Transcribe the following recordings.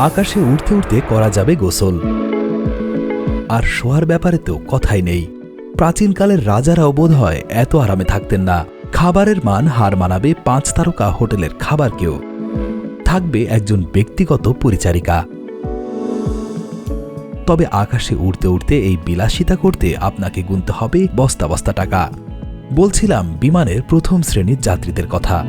আকাশে উঠতে উঠতে করা যাবে গোসল। আর শোয়ার ব্যাপারে তো কথাই নেই। প্রাচীনকালের রাজারাও বোধ হয় এত আরামে থাকতেন না। খাবারের মান হার মানাবে পাঁচ তারকা হোটেলের খাবারকেও থাকবে একজন ব্যক্তিগত পরিচারিকা। তবে আকাশে উড়তে উড়তে এই বিলাসিতা করতে আপনাকে গুনতে হবে বস্তা বস্তা টাকা। বলছিলাম বিমানের প্রথম শ্রেণির যাত্রীদের কথা।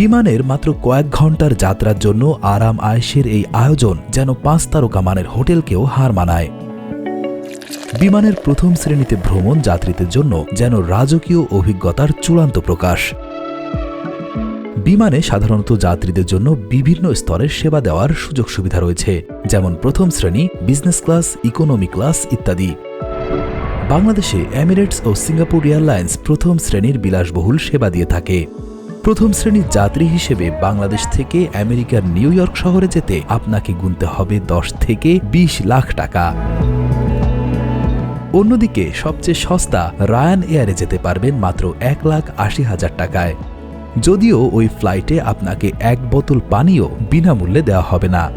বিমানের মাত্র কয়েক ঘণ্টার যাত্রার জন্য আরাম আয়েসের এই আয়োজন যেন পাঁচ তারকা মানের হোটেলকেও হার মানায়। বিমানের প্রথম শ্রেণীতে ভ্রমণ যাত্রীদের জন্য যেন রাজকীয় অভিজ্ঞতার চূড়ান্ত প্রকাশ। বিমানে সাধারণত যাত্রীদের জন্য বিভিন্ন স্তরের সেবা দেওয়ার সুযোগ সুবিধা রয়েছে, যেমন প্রথম শ্রেণি, বিজনেস ক্লাস, ইকোনমি ক্লাস ইত্যাদি। বাংলাদেশে এমিরেটস ও সিঙ্গাপুর এয়ারলাইন্স প্রথম শ্রেণির বিলাসবহুল সেবা দিয়ে থাকে। প্রথম শ্রেণির যাত্রী হিসেবে বাংলাদেশ থেকে আমেরিকার নিউ ইয়র্ক শহরে যেতে আপনাকে গুনতে হবে দশ থেকে ২০ লাখ টাকা। অন্যদিকে সবচেয়ে সস্তা রায়ান এয়ারে যেতে পারবেন মাত্র এক লাখ আশি হাজার টাকায়। যদিও ওই ফ্লাইটে আপনাকে এক বোতল পানিও বিনামূল্যে দেওয়া হবে না।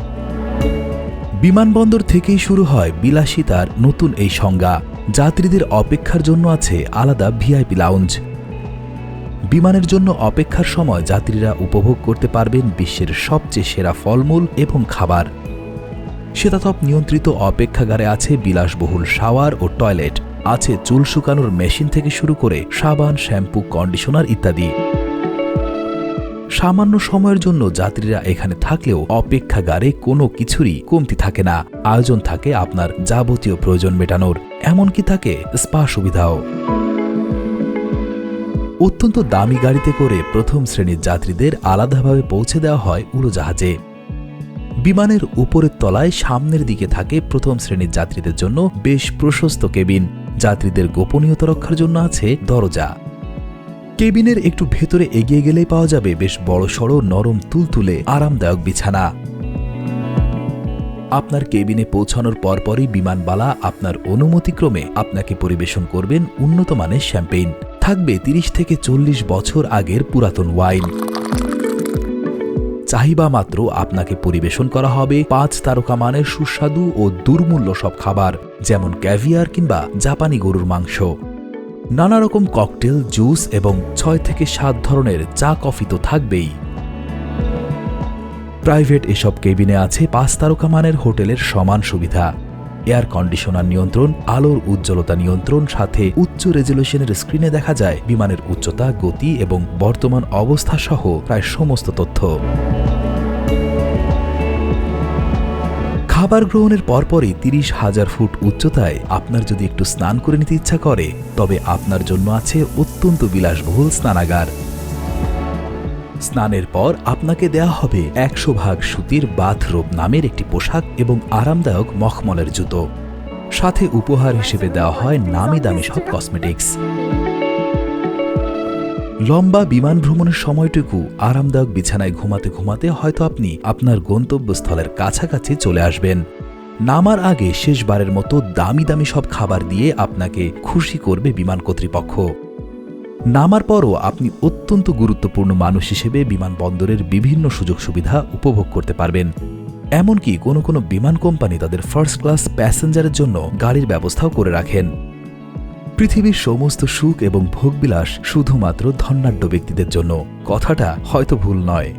বিমানবন্দর থেকেই শুরু হয় বিলাসিতার নতুন এই সংজ্ঞা। যাত্রীদের অপেক্ষার জন্য আছে আলাদা ভিআইপি লাউঞ্জ। বিমানের জন্য অপেক্ষার সময় যাত্রীরা উপভোগ করতে পারবেন বিশ্বের সবচেয়ে সেরা ফলমূল এবং খাবার। শীতাতপ নিয়ন্ত্রিত অপেক্ষাগারে আছে বিলাসবহুল শাওয়ার ও টয়লেট, আছে চুল শুকানোর মেশিন থেকে শুরু করে সাবান, শ্যাম্পু, কন্ডিশনার ইত্যাদি। সামান্য সময়ের জন্য যাত্রীরা এখানে থাকলেও অপেক্ষাগারে কোনো কিছুরই কমতি থাকে না। আয়োজন থাকে আপনার যাবতীয় প্রয়োজন মেটানোর। এমনকি থাকে স্পা সুবিধাও। অত্যন্ত দামি গাড়িতে করে প্রথম শ্রেণির যাত্রীদের আলাদাভাবে পৌঁছে দেওয়া হয় উড়োজাহাজে। বিমানের উপরের তলায় সামনের দিকে থাকে প্রথম শ্রেণির যাত্রীদের জন্য বেশ প্রশস্ত কেবিন। যাত্রীদের গোপনীয়তা রক্ষার জন্য আছে দরজা। কেবিনের একটু ভেতরে এগিয়ে গেলেই পাওয়া যাবে বেশ বড় বড়সড় নরম তুলতুলে আরামদায়ক বিছানা। আপনার কেবিনে পৌঁছানোর পরপরই বিমানবালা আপনার অনুমতিক্রমে আপনাকে পরিবেশন করবেন উন্নত মানের শ্যাম্পেইন। থাকবে ৩০ থেকে চল্লিশ বছর আগের পুরাতন ওয়াইন। চাহিবা মাত্র আপনাকে পরিবেশন করা হবে পাঁচ তারকা মানের সুস্বাদু ও দুর্মূল্য সব খাবার, যেমন ক্যাভিয়ার কিংবা জাপানি গরুর মাংস। নানা রকম ককটেল, জুস এবং ছয় থেকে সাত ধরনের চা কফি তো থাকবেই। প্রাইভেট এসব কেবিনে আছে পাঁচ তারকা মানের হোটেলের সমান সুবিধা। এয়ার কন্ডিশনার নিয়ন্ত্রণ, আলোর উজ্জ্বলতা নিয়ন্ত্রণ, সাথে উচ্চ রেজলিউশনের স্ক্রিনে দেখা যায় বিমানের উচ্চতা, গতি এবং বর্তমান অবস্থা সহ প্রায় সমস্ত তথ্য। খাবার গ্রহণের পরপরই তিরিশ হাজার ফুট উচ্চতায় আপনার যদি একটু স্নান করে নিতে ইচ্ছা করে, তবে আপনার জন্য আছে অত্যন্ত বিলাসবহুল স্নানাগার। স্নানের পর আপনাকে দেয়া হবে একশো ভাগ সুতির বাথরোব নামের একটি পোশাক এবং আরামদায়ক মখমলের জুতো। সাথে উপহার হিসেবে দেওয়া হয় নামি দামি সব কসমেটিক্স লম্বা বিমান ভ্রমণের সময়টুকু আরামদায়ক বিছানায় ঘুমাতে ঘুমাতে হয়তো আপনি আপনার গন্তব্যস্থলের কাছাকাছি চলে আসবেন। নামার আগে শেষবারের মতো দামি দামি সব খাবার দিয়ে আপনাকে খুশি করবে বিমান কর্তৃপক্ষ। নামার পরও আপনি অত্যন্ত গুরুত্বপূর্ণ মানুষ হিসেবে বিমানবন্দরের বিভিন্ন সুযোগ সুবিধা উপভোগ করতে পারবেন। এমনকি কোনো কোনো বিমান কোম্পানি তাদের ফার্স্ট ক্লাস প্যাসেঞ্জারের জন্য গাড়ির ব্যবস্থাও করে রাখেন। পৃথিবীর সমস্ত সুখ এবং ভোগবিলাস শুধুমাত্র ধন্যাঢ্য ব্যক্তিদের জন্য। কথাটা হয়তো ভুল নয়।